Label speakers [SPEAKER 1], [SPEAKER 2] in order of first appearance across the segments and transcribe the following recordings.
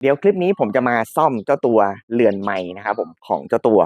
[SPEAKER 1] เดี๋ยวคลิปนี้ผมจะมาซ่อมเจ้าตัวเรือนไม้นะครับผมของเจ้าตัว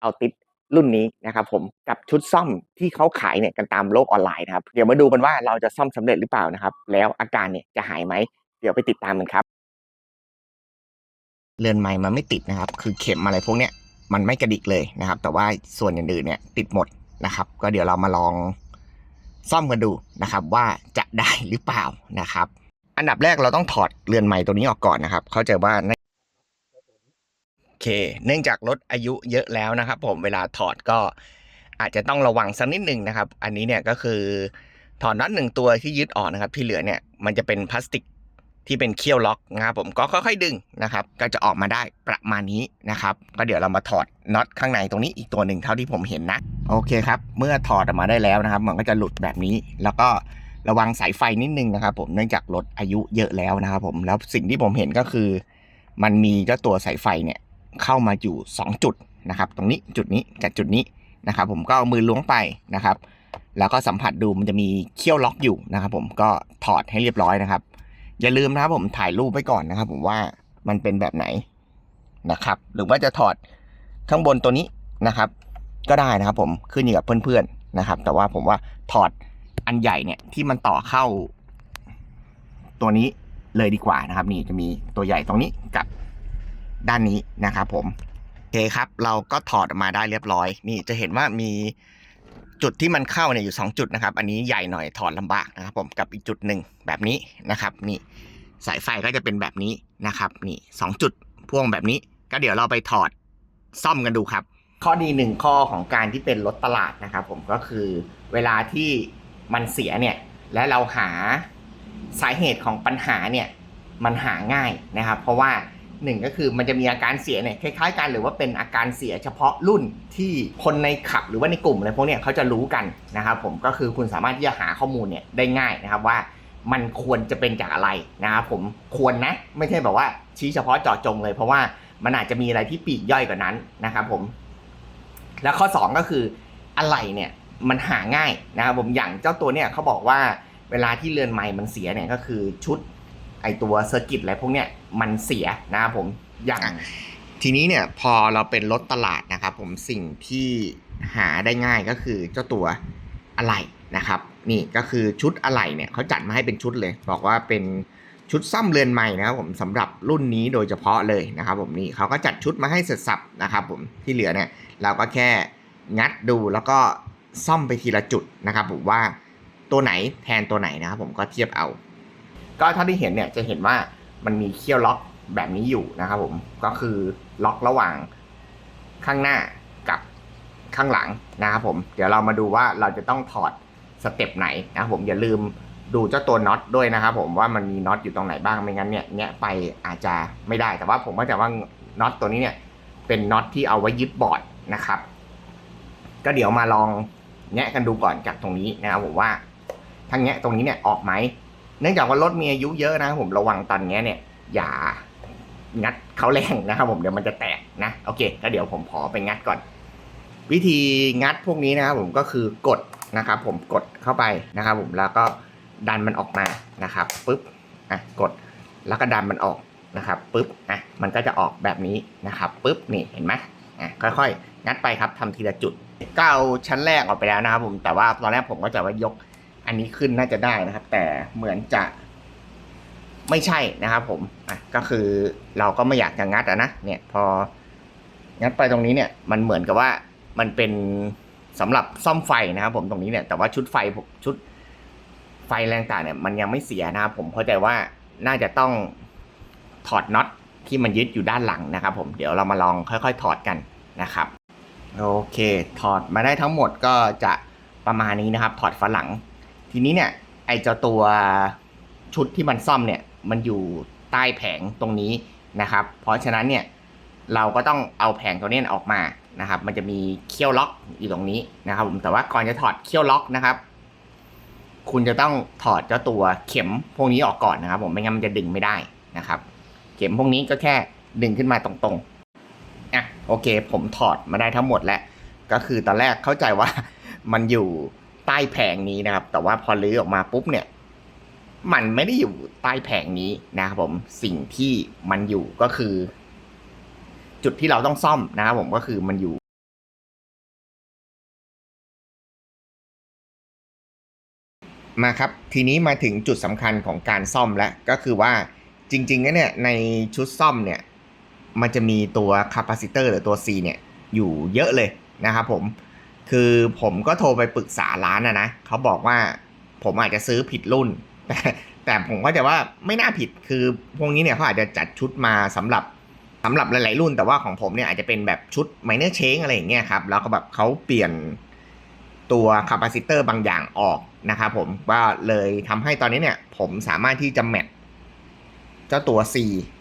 [SPEAKER 1] เอาติดรุ่นนี้นะครับผมกับชุดซ่อมที่เขาขายเนี่ยกันตามโลกออนไลน์นะครับเดี๋ยวมาดูกันว่าเราจะซ่อมสำเร็จหรือเปล่านะครับ แล้วอาการเนี่ยจะหายไหมเดี๋ยวไปติดตามกันครับ เรือนไม้มันไม่ติดนะครับ คือเข็มอะไรพวกเนี้ยมันไม่กระดิกเลยนะครับ แต่ว่าส่วนอื่นๆเนี่ยติดหมดนะครับ ก็เดี๋ยวเรามาลองซ่อมกันดูนะครับ ว่าจะได้หรือเปล่านะครับ อันดับแรกเราต้องถอดเรือนไม้ตัวนี้ออกก่อนนะครับ เข้าใจว่าโอเค เนื่องจากรถอายุเยอะแล้วนะครับ ผมเวลาถอดก็อาจจะต้องระวังสักนิดหนึ่งนะครับ อันนี้เนี่ยก็คือถอดน็อตหนึ่งตัวที่ยึดออกนะครับ ที่เหลือเนี่ยมันจะเป็นพลาสติกที่เป็นเคี่ยวล็อกนะครับผมก็ค่อยๆดึงนะครับ ก็จะออกมาได้ประมาณนี้นะครับ ก็เดี๋ยวเรามาถอดน็อตข้างในตรงนี้อีกตัวหนึ่งเท่าที่ผมเห็นนะ โอเคครับ เมื่อถอดออกมาได้แล้วนะครับ มันก็จะหลุดแบบนี้แล้วก็ ระวังสายไฟนิดนึงนะครับผมเนื่องจากรถอายุเยอะแล้วนะครับผมแล้วสิ่งที่ผมเห็นก็คือ มันมีเจ้าตัวสายไฟเนี่ยเข้ามาอยู่ 2 จุดนะครับ ตรงนี้จุดนี้กับจุดนี้นะครับ ผมก็เอามือล้วงไปนะครับ แล้วก็สัมผัสดูมันจะมีเขี้ยวล็อกอยู่นะครับ ผมก็ถอดให้เรียบร้อยนะครับ อย่าลืมนะครับผมถ่ายรูปไว้ก่อนนะครับ ผมว่ามันเป็นแบบไหนนะครับ หรือว่าจะถอดข้างบนตัวนี้นะครับ ก็ได้นะครับ ผมขึ้นอยู่กับเพื่อนๆนะครับ แต่ว่าผมว่าถอด อันใหญ่เนี่ยที่มันต่อเข้า ตัวนี้เลยดีกว่านะครับ นี่จะมีตัวใหญ่ตรงนี้กับด้านนี้นะครับผมโอเคครับ เราก็ถอดออกมาได้เรียบร้อย นี่จะเห็นว่ามีจุดที่มันเข้าเนี่ยอยู่สองจุดนะครับ อันนี้ใหญ่หน่อยถอดลำบากนะครับ ผมกับอีกจุดหนึ่งแบบนี้นะครับ นี่สายไฟก็จะเป็นแบบนี้นะครับ นี่สองจุดพ่วงแบบนี้ ก็เดี๋ยวเราไปถอดซ่อมกันดูครับ ข้อดีหนึ่งข้อของการที่เป็นรถตลาดนะครับ ผมก็คือเวลาที่ มันเสียเนี่ยและเราหาสาเหตุของปัญหาเนี่ยมันหาง่ายนะครับ เพราะว่าหนึ่งก็คือมันจะมีอาการเสียเนี่ยคล้ายๆกันหรือว่าเป็นอาการเสียเฉพาะรุ่นที่คนในขับหรือว่าในกลุ่มอะไรพวกเนี้ยเขาจะรู้กันนะครับผมก็คือคุณสามารถที่จะหาข้อมูลเนี่ยได้ง่ายนะครับว่ามันควรจะเป็นจากอะไรนะครับผมควรนะไม่ใช่แบบว่าชี้เฉพาะเจาะจงเลย เพราะว่ามันอาจจะมีอะไรที่ปีกย่อยกว่านั้นนะครับผม แล้วข้อ 2 ก็คืออะไรเนี่ย มันหาง่ายนะครับผมอย่างเจ้าตัวเนี่ยเขาบอกว่าเวลาที่เรือนไม้มันเสียเนี่ยก็คือชุดไอตัวเซอร์กิตอะไรพวกเนี้ยมันเสียนะครับผมอย่างทีนี้เนี่ยพอเราเป็นรถตลาดนะครับผมสิ่งที่หาได้ง่ายก็คือเจ้าตัวอะไหล่นะครับ นี่ก็คือชุดอะไหล่เนี่ยเขาจัดมาให้เป็นชุดเลย บอกว่าเป็นชุดซ่อมเรือนไม้นะครับผมสำหรับรุ่นนี้โดยเฉพาะเลยนะครับผมนี่เขาก็จัดชุดมาให้เสร็จสับนะครับผมที่เหลือเนี่ยเราก็แค่งัดดูแล้วก็ ซ่อมไปทีละจุดนะครับผมว่าตัวไหนแทนตัวไหนนะครับผมก็เทียบเอา ก็เท่าที่เห็นเนี่ยจะเห็นว่ามันมีเคี่ยวล็อกแบบนี้อยู่นะครับผมก็คือล็อกระหว่างข้างหน้ากับข้างหลังนะครับผมเดี๋ยวเรามาดูว่าเราจะต้องถอดสเต็ปไหนนะครับผมอย่าลืมดูเจ้าตัวน็อตด้วยนะครับผมว่ามันมีน็อตอยู่ตรงไหนบ้างไม่งั้นเนี่ยเนี่ยไปอาจจะไม่ได้แต่ว่าผมก็จะว่าน็อตตัวนี้เนี่ยเป็นน็อตที่เอาไว้ยึดบอร์ดนะครับ ก็เดี๋ยวมาลอง แงะกันดูก่อนจากตรงนี้นะครับผมว่าถ้าแงะตรงนี้เนี่ยออกไหมเนื่องจากว่ารถมีอายุเยอะนะครับผมระวังตอนแงะเนี่ย อย่างัดเขาแรงนะครับผมเดี๋ยวมันจะแตกนะโอเคก็เดี๋ยวผมขอไปงัดก่อน วิธีงัดพวกนี้นะครับผมก็คือกดนะครับผมกดเข้าไปนะครับผมแล้วก็ดันมันออกมานะครับปุ๊บอะกดแล้วก็ดันมันออกนะครับปุ๊บอะมันก็จะออกแบบนี้นะครับปุ๊บนี่เห็นไหมอะค่อยๆ งัดไปครับทำทีละจุด ก็เอาชั้นแรกออกไปแล้วนะครับผมแต่ว่าตอนแรกผมก็จะว่ายกอันนี้ขึ้นน่าจะได้นะครับ แต่เหมือนจะ ไม่ใช่นะครับ ผมอะก็คือเราก็ไม่อยากจะงัดอะนะเนี่ย พองัดไปตรงนี้เนี่ย มันเหมือนกับว่ามันเป็นสำหรับซ่อมไฟนะครับ ผมตรงนี้เนี่ย แต่ว่าชุดไฟผมชุดไฟแรงต่างเนี่ยมันยังไม่เสียนะครับผมเข้าใจว่าน่าจะต้องถอดน็อตที่มันยึดอยู่ด้านหลังนะครับ ผมเดี๋ยวเรามาลองค่อย ๆ ถอดกันนะครับ โอเค ถอดมาได้ทั้งหมดก็จะประมาณนี้นะครับ ถอดฝาหลัง ทีนี้เนี่ย ไอเจ้าตัวชุดที่มันซ่อมเนี่ย มันอยู่ใต้แผงตรงนี้นะครับ เพราะฉะนั้นเนี่ย เราก็ต้องเอาแผงตัวนี้ออกมานะครับ มันจะมีเขี้ยวล็อกอยู่ตรงนี้นะครับผม แต่ว่าก่อนจะถอดเขี้ยวล็อกนะครับ คุณจะต้องถอดเจ้าตัวเข็มพวกนี้ออกก่อนนะครับ ผม ไม่งั้นมันจะดึงไม่ได้นะครับ เข็มพวกนี้ก็แค่ดึงขึ้นมาตรงๆ อะโอเค ผมถอดมาได้ทั้งหมดแล้ว ก็คือตอนแรกเข้าใจว่ามันอยู่ใต้แผงนี้นะครับ แต่ว่าพอลื้อออกมาปุ๊บเนี่ย มันไม่ได้อยู่ใต้แผงนี้นะครับผมสิ่งที่มันอยู่ก็คือ จุดที่เราต้องซ่อมนะครับผมก็คือมันอยู่มาครับ ทีนี้มาถึงจุดสำคัญของการซ่อมแล้วก็คือว่าจริงๆแล้วเนี่ยในชุดซ่อมเนี่ย มันจะมีตัวคาปาซิเตอร์หรือตัว C เนี่ยอยู่เยอะเลยนะครับผม คือผมก็โทรไปปรึกษาร้านนะนะเขาบอกว่าผมอาจจะซื้อผิดรุ่น แต่แต่ผมก็จะว่าไม่น่าผิดคือพวกนี้เนี่ยเขาอาจจะจัดชุดมาสำหรับสำหรับหลายๆรุ่น แต่ว่าของผมเนี่ยอาจจะเป็นแบบชุดไมเนอร์เชงอะไรอย่างเงี้ยครับแล้วก็แบบเขาเปลี่ยนตัวคาปาซิเตอร์บางอย่างออกนะครับผมก็เลยทำให้ตอนนี้เนี่ย ผมสามารถที่จะแมทเจ้าตัว C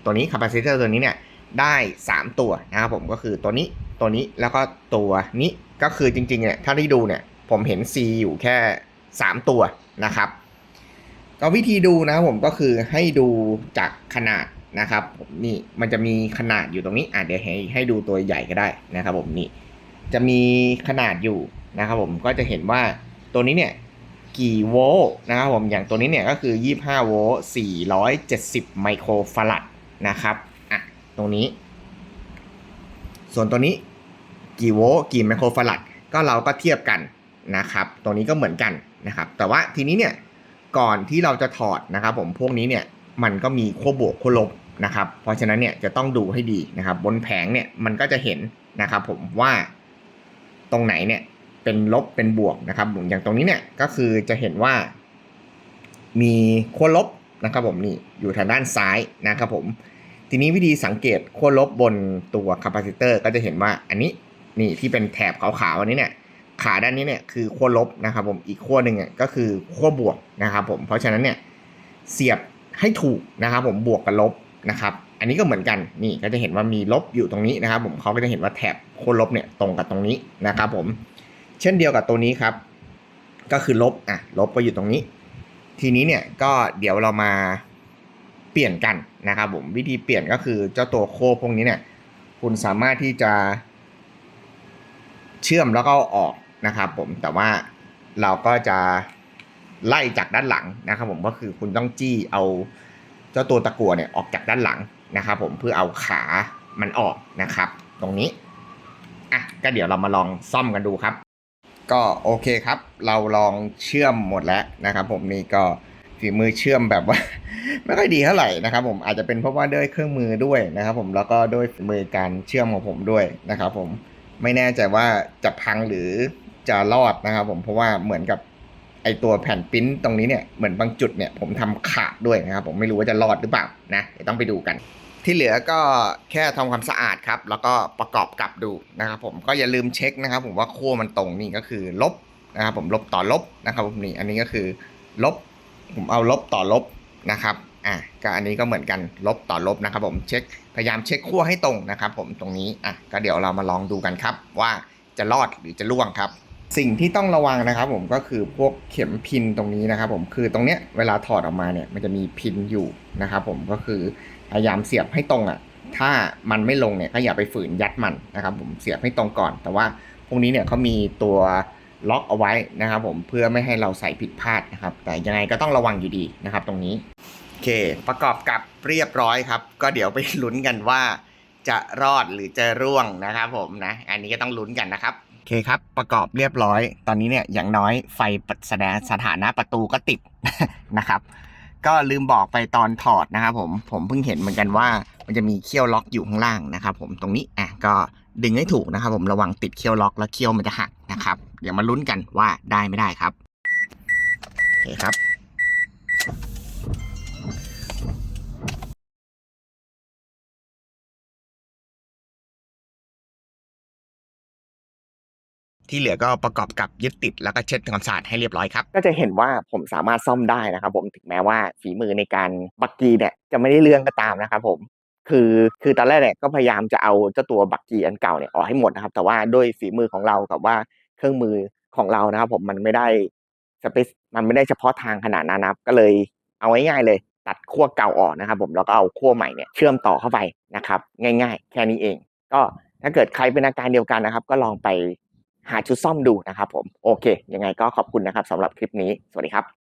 [SPEAKER 1] ตัวนี้คาปาซิเตอร์ตัวนี้เนี่ย ได้ 3 ตัวนะครับผมก็คือตัวนี้ตัวนี้แล้วก็ตัวนี้ก็คือจริงๆเนี่ยถ้าได้ดูเนี่ยผมเห็น C อยู่แค่ 3 ตัวนะครับก็วิธีดูนะผมก็คือให้ดูจากขนาดนะครับนี่มันจะมีขนาดอยู่ตรงนี้อะเดี๋ยวให้ให้ดูตัวใหญ่ก็ได้นะครับผมนี่จะมีขนาดอยู่นะครับผมก็จะเห็นว่าตัวนี้เนี่ยกี่โวลต์นะครับผมอย่างตัวนี้เนี่ยก็คือ 25 โวลต์470 ไมโครฟาราดนะครับ ตรงนี้ ส่วนตัวนี้กี่โวลต์กี่ไมโครฟาราดก็เราก็เทียบกันนะครับตัวนี้ก็เหมือนกันนะครับ แต่ว่าทีนี้เนี่ยก่อนที่เราจะถอดนะครับ ผมพวกนี้เนี่ยมันก็มีขั้วบวกขั้วลบนะครับ เพราะฉะนั้นเนี่ยจะต้องดูให้ดีนะครับ บนแผงเนี่ยมันก็จะเห็นนะครับ ผมว่าตรงไหนเนี่ยเป็นลบเป็นบวกนะครับอย่างตรงนี้เนี่ยก็คือจะเห็นว่า มีขั้วลบนะครับ ผมนี่อยู่ทางด้านซ้ายนะครับ ผม ทีนี้วิธีสังเกตขั้วลบบนตัวคาปาซิเตอร์ก็จะเห็นว่าอันนี้นี่ที่เป็นแถบขาวๆอันนี้เนี่ยขาด้านนี้เนี่ยคือขั้วลบนะครับผมอีกขั้วหนึ่งอะก็คือขั้วบวกนะครับผมเพราะฉะนั้นเนี่ยเสียบให้ถูกนะครับผมบวกกับลบนะครับอันนี้ก็เหมือนกันนี่ก็จะเห็นว่ามีลบอยู่ตรงนี้นะครับ ผมเขาก็จะเห็นว่าแถบขั้วลบเนี่ยตรงกับตรงนี้นะครับผมเช่นเดียวกับตัวนี้ครับ ก็คือลบอะลบไปอยู่ตรงนี้ ทีนี้เนี่ยก็เดี๋ยวเรามา เปลี่ยนกันนะครับผมวิธีเปลี่ยนก็คือเจ้าตัวโคพวกนี้เนี่ยคุณสามารถที่จะ เชื่อมแล้วก็ออกนะครับผมแต่ว่าเราก็จะไล่จากด้านหลังนะครับผมก็คือคุณต้องจี้เอาเจ้าตัวตะกัวเนี่ยออกจากด้านหลังนะครับผมเพื่อเอาขามันออกนะครับ ตรงนี้อะก็เดี๋ยวเรามาลองซ่อมกันดูครับ ก็โอเคครับ เราลองเชื่อมหมดแล้วนะครับ ผมนี่ก็ฝีมือเชื่อมแบบว่า ไม่ค่อยดีเท่าไหร่นะครับผมอาจจะเป็นเพราะว่าด้วยเครื่องมือด้วยนะครับผมแล้วก็ด้วยมือการเชื่อมของผมด้วยนะครับผมไม่แน่ใจว่าจะพังหรือจะรอดนะครับผมเพราะว่าเหมือนกับไอตัวแผ่นปิ้นตรงนี้เนี่ยเหมือนบางจุดเนี่ยผมทำขาดด้วยนะครับผมไม่รู้ว่าจะรอดหรือเปล่านะต้องไปดูกัน ที่เหลือก็แค่ทำความสะอาดครับ แล้วก็ประกอบกลับดูนะครับผมก็อย่าลืมเช็คนะครับ ผมว่าขั้วมันตรงนี่ก็คือลบนะครับผมลบต่อลบนะครับผมนี่อันนี้ก็คือลบผมเอาลบต่อลบ นะครับอะก็อันนี้ก็เหมือนกันลบต่อลบนะครับผมเช็คพยายามเช็คขั้วให้ตรงนะครับผมตรงนี้อะก็เดี๋ยวเรามาลองดูกันครับ ว่าจะรอดหรือจะล่วงครับ สิ่งที่ต้องระวังนะครับผมก็คือพวกเข็มพินตรงนี้นะครับผมคือตรงเนี้ยเวลาถอดออกมาเนี่ยมันจะมีพินอยู่นะครับผมก็คือพยายามเสียบให้ตรงอะถ้ามันไม่ลงเนี่ยก็อย่าไปฝืนยัดมันนะครับผมเสียบให้ตรงก่อน แต่ว่าพวกนี้เนี่ยเขามีตัวล็อกเอาไว้นะครับผมเพื่อไม่ให้เราใส่ผิดพลาดนะครับ แต่ยังไงก็ต้องระวังอยู่ดีนะครับ ตรงนี้ เค ประกอบกับเรียบร้อยครับ ก็เดี๋ยวไปลุ้นกันว่า จะรอดหรือจะร่วงนะครับผมนะ อันนี้ก็ต้องลุ้นกันนะครับโอเคครับ ประกอบเรียบร้อย ตอนนี้เนี่ยอย่างน้อยไฟแสดงสถานะประตูก็ติดนะครับ ก็ลืมบอกไปตอนถอดนะครับผม ผมเพิ่งเห็นเหมือนกันว่า มันจะมีเขี้ยวล็อกอยู่ข้างล่างนะครับ ผมตรงนี้อะก็ดึงให้ถูกนะครับ ผมระวังติดเขี้ยวล็อกแล้วเขี้ยวมันจะหักนะครับ เดี๋ยวมาลุ้นกันว่าได้ไม่ได้ครับโอเคครับ ที่เหลือก็ประกอบกับยึดติดแล้วก็เช็ดความสะอาดให้เรียบร้อยครับ ก็จะเห็นว่าผมสามารถซ่อมได้นะครับ ผมถึงแม้ว่าฝีมือในการบักกีเนี่ยจะไม่ได้เรื่องก็ตามนะครับผมคือคือตอนแรกเนี่ยก็พยายามจะเอาเจ้าตัวบักกีอันเก่าเนี่ยออกให้หมดนะครับ แต่ว่าด้วยฝีมือของเรากับว่าเครื่องมือของเรานะครับ ผมมันไม่ได้สเปซมันไม่ได้เฉพาะทางขนาดนั้นนะครับ ก็เลยเอาง่ายๆเลย ตัดขั้วเก่าออกนะครับ ผมแล้วก็เอาขั้วใหม่เนี่ยเชื่อมต่อเข้าไปนะครับ ง่าย ๆ แค่นี้เอง ก็ถ้าเกิดใครเป็นอาการเดียวกันนะครับ ก็ลองไป หาชุดซ่อมดูนะครับผมโอเค ยังไงก็ขอบคุณนะครับสำหรับคลิปนี้ สวัสดีครับ